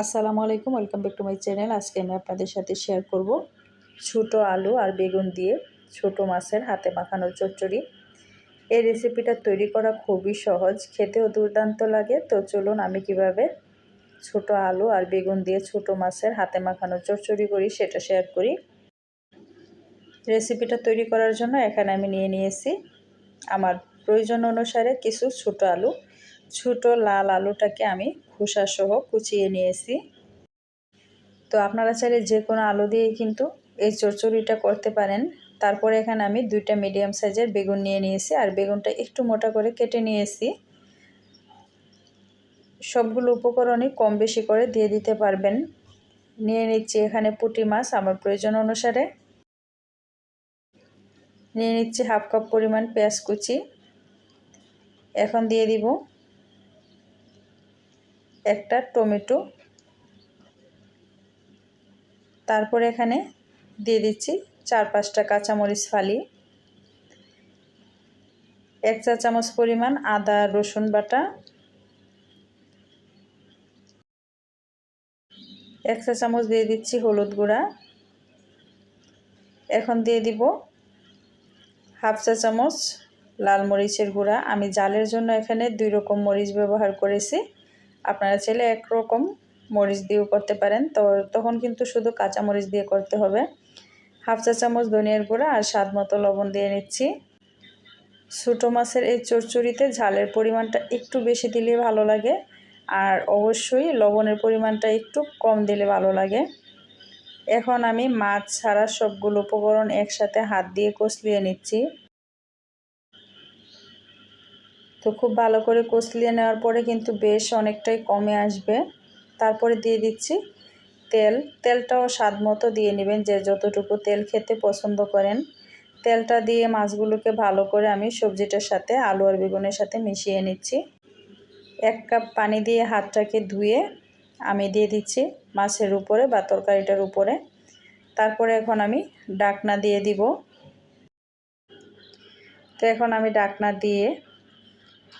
আসসালামু আলাইকুম, welcome back to my channel. আজকে আমি আপনাদের সাথে শেয়ার করব ছোট আলু আর বেগুন দিয়ে ছোট মাছের হাতে মাখানোর চচ্চড়ি। এই রেসিপিটা তৈরি করা খুবই সহজ, খেতেও দুর্দান্ত লাগে। তো চলুন আমি কীভাবে ছোট আলু আর বেগুন দিয়ে ছোট মাছের হাতে মাখানোর চচ্চড়ি করি সেটা শেয়ার করি। রেসিপিটা তৈরি করার জন্য এখানে আমি নিয়ে নিয়েছি। আমার প্রয়োজন অনুসারে কিছু ছোট আলু ছোট লাল আলুটাকে আমি খোসা সহ কুচিয়ে নিয়েছি। তো আপনারা চাইলে যে কোনো আলু দিয়েই কিন্তু এই চচ্চড়িটা করতে পারেন। তারপরে এখানে আমি দুইটা মিডিয়াম সাইজের বেগুন নিয়ে নিয়েছি আর বেগুনটা একটু মোটা করে কেটে নিয়েছি। সবগুলো উপকরণই কম বেশি করে দিয়ে দিতে পারবেন। নিয়ে নিচ্ছি এখানে পুটি মাছ আমার প্রয়োজন অনুসারে। নিয়ে নিচ্ছি হাফ কাপ পরিমাণ পেঁয়াজ কুচি। এখন দিয়ে দিব একটা টমেটো। তারপর এখানে দিয়ে দিচ্ছি চার পাঁচটা কাঁচামরিচ ফালি। এক চা চামচ পরিমাণ আদা, রসুন বাটা। এক চা চামচ দিয়ে দিচ্ছি হলুদ গুঁড়া। এখন দিয়ে দিব হাফ চা চামচ লাল মরিচের গুঁড়া। আমি জালের জন্য এখানে দুই রকম মরিচ ব্যবহার করেছি। আপনারা চাইলে একরকম মরিচ দিয়েও করতে পারেন। তো তখন কিন্তু শুধু কাঁচা মরিচ দিয়ে করতে হবে। হাফ চা চামচ ধনিয়ার গুঁড়া আর স্বাদ মতো লবণ দিয়ে নিচ্ছি। ছোটো মাছের এই চচ্চড়িতে ঝালের পরিমাণটা একটু বেশি দিলে ভালো লাগে আর অবশ্যই লবণের পরিমাণটা একটু কম দিলে ভালো লাগে। এখন আমি মাছ ছাড়া সবগুলো উপকরণ একসাথে হাত দিয়ে কষলিয়ে নিচ্ছি। তো খুব ভালো করে কষলিয়ে নেওয়ার পরে কিন্তু বেশ অনেকটাই কমে আসবে। তারপরে দিয়ে দিচ্ছি তেল। তেলটাও স্বাদ মতো দিয়ে নেবেন যে যতটুকু তেল খেতে পছন্দ করেন। তেলটা দিয়ে মাছগুলোকে ভালো করে আমি সবজিটার সাথে, আলু আর বেগুনের সাথে মিশিয়ে নিচ্ছি। এক কাপ পানি দিয়ে হাতটাকে ধুয়ে আমি দিয়ে দিচ্ছি মাছের উপরে বা তরকারিটার উপরে। তারপরে এখন আমি ডাকনা দিয়ে দিব। তো এখন আমি ডাকনা দিয়ে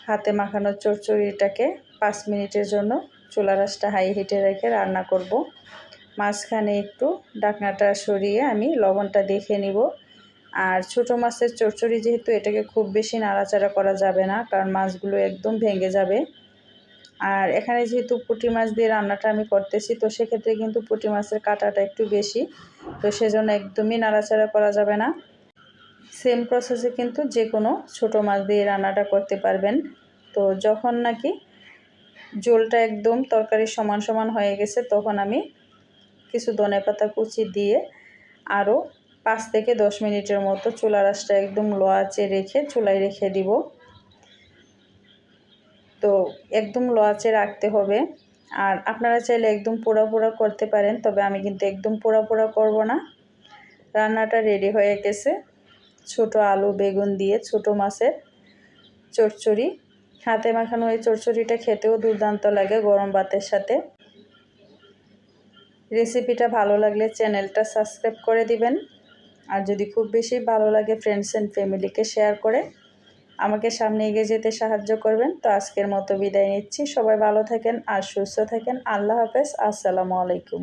হাতে মাখানো চচ্চড়িটাকে পাঁচ মিনিটের জন্য চুলা রাসটা হাই হিটে রেখে রান্না করব। মাঝখানে একটু ডাকনাটা সরিয়ে আমি লবণটা দেখে নিব। আর ছোট মাছের চচ্চড়ি যেহেতু এটাকে খুব বেশি নাড়াচাড়া করা যাবে না, কারণ মাছগুলো একদম ভেঙে যাবে। আর এখানে যেহেতু পুঁটি মাছ দিয়ে রান্নাটা আমি করতেছি, তো সেক্ষেত্রে কিন্তু পুঁটি মাছের কাটাটা একটু বেশি, তো সেজন্য একদমই নাড়াচাড়া করা যাবে না। সেম প্রসেসে কিন্তু যে কোনো ছোটো মাছ দিয়ে রান্নাটা করতে পারবেন। তো যখন নাকি জোলটা একদম তরকারি সমান সমান হয়ে গেছে, তখন আমি কিছু ধনে পাতা কুচি দিয়ে আরও পাঁচ থেকে দশ মিনিটের মতো চুলা রাসটা একদম লোয়াচে রেখে চুলায় রেখে দিব। তো একদম লোয়াচে রাখতে হবে। আর আপনারা চাইলে একদম পোড়া পোড়া করতে পারেন, তবে আমি কিন্তু একদম পোড়া পোড়া করব না। রান্নাটা রেডি হয়ে গেছে। ছোট আলু, বেগুন দিয়ে ছোট মাছের চচ্চড়ি। হাতে মাখানো এই চচ্চড়িটা খেতেও দুর্দান্ত লাগে গরম ভাতের সাথে। রেসিপিটা ভালো লাগলে চ্যানেলটা সাবস্ক্রাইব করে দিবেন। আর যদি খুব বেশি ভালো লাগে ফ্রেন্ডস অ্যান্ড ফ্যামিলিকে শেয়ার করে আমাকে সামনে এগিয়ে যেতে সাহায্য করবেন। তো আজকের মতো বিদায় নিচ্ছি। সবাই ভালো থাকেন আর সুস্থ থাকেন। আল্লাহ হাফেজ। আসসালামু আলাইকুম।